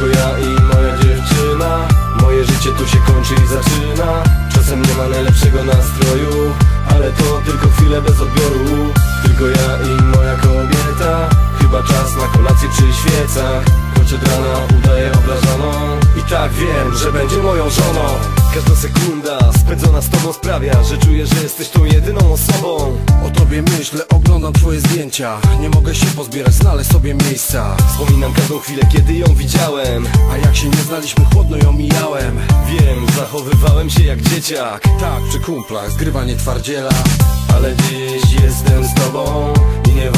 tylko ja i moja dziewczyna Moje życie tu się kończy i zaczyna. Czasem nie ma najlepszego nastroju Ale to tylko chwile bez odbioru. Tylko ja i moja kobieta Chyba czas na kolację przy świecach. Choć od rana udaje obrażoną I tak wiem, że będzie moją żoną. Każda sekunda spędzona z tobą sprawia Że czuję, że jesteś tą jedyną osobą. O tobie myślę, oglądam twoje zdjęcia. Nie mogę się pozbierać, znaleźć sobie miejsca. Wspominam każdą chwilę, kiedy ją widziałem. A jak się nie znaliśmy, chłodno ją mijałem. Wiem, zachowywałem się jak dzieciak. Tak, przy kumplach, zgrywanie twardziela. Ale dziś jestem z tobą I nieważne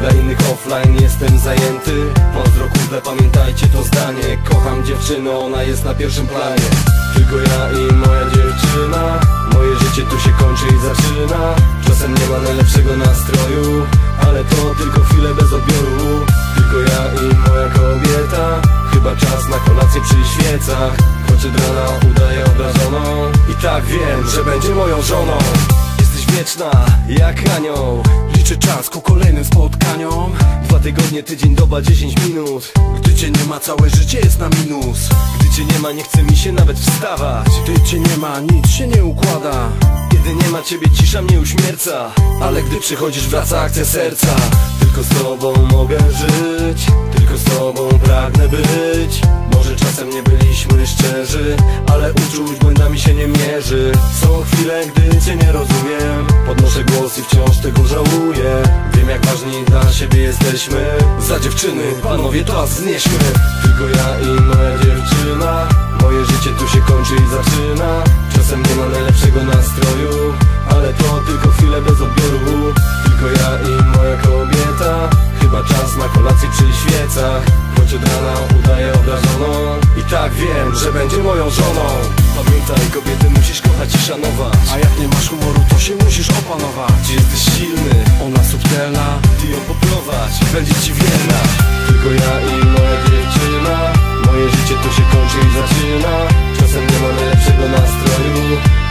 Dla innych offline jestem zajęty. Pozdro kumple, pamiętajcie to zdanie. Kocham dziewczynę, ona jest na pierwszym planie. Tylko ja i moja dziewczyna. Moje życie tu się kończy i zaczyna. Czasem nie ma najlepszego nastroju Ale to tylko chwile bez odbioru. Tylko ja i moja kobieta. Chyba czas na kolację przy świecach. Choć od rana udaję obrażoną I tak wiem, że będzie moją żoną Jak anioł. Liczę czas ku kolejnym spotkaniom. Dwa tygodnie, tydzień, doba, 10 minut. Gdy cię nie ma, całe życie jest na minus. Gdy cię nie ma, nie chce mi się nawet wstawać. Gdy cię nie ma, nic się nie układa. Kiedy nie ma ciebie, cisza mnie uśmierca. Ale gdy przychodzisz, wraca akcja serca. Tylko z tobą mogę żyć Tylko z tobą pragnę być. Może czasem nie byliśmy szczerzy Ale uczuć błędami się nie mierzy. Są chwile, gdy cię nie rozumiem. Podnoszę głos i wciąż tego żałuję. Wiem jak ważni dla siebie jesteśmy. Za dziewczyny, panowie to wznieśmy Tylko ja i moja dziewczyna. Moje życie tu się kończy i zaczyna. Czasem nie ma najlepszego nastroju tak wiem, że będzie moją żoną. Pamiętaj, kobiety musisz kochać i szanować. A jak nie masz humoru, to się musisz opanować. Jesteś silny, ona subtelna Ty ją poprowadź, będzie ci wierna. Tylko ja i moja dziewczyna Moje życie tu się kończy i zaczyna. Czasem nie ma najlepszego nastroju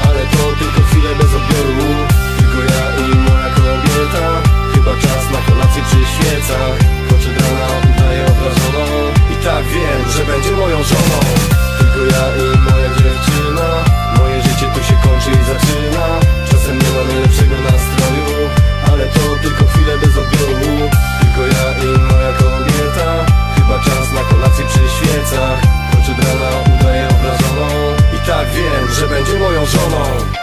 Ale to tylko chwile bez odbioru. Tylko ja i moja kobieta Chyba czas na kolację przy świecach. Choć udaje obrażoną. I tak wiem, że będzie moją żoną. sounds so long.